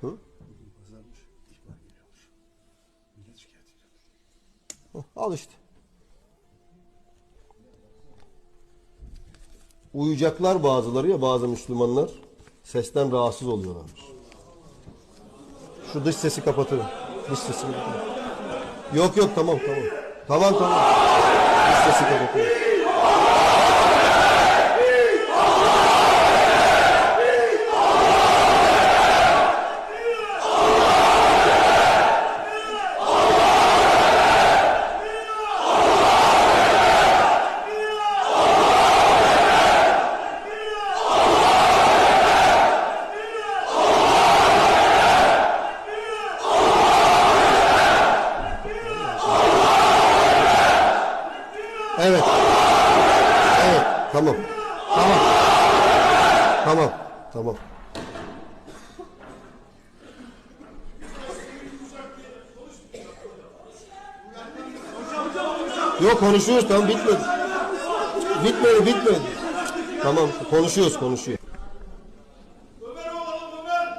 Hı? Pazarmış. ihbar geliyormuş. Millet şikayet ediyor. Al işte. Uyuyacaklar bazıları ya bazı Müslümanlar sesten rahatsız oluyorlarmış. Şu dış sesi kapatın. Dış sesini kapatın. Yok yok tamam tamam. Tamam tamam. Dış sesi kapatın. Evet. Evet. Tamam. Tamam. Tamam. Tamam. Yok konuşuyoruz tamam bitmedi. Bitmedi bitmedi. Tamam konuşuyoruz konuşuyor. Ömer oğlum Ömer.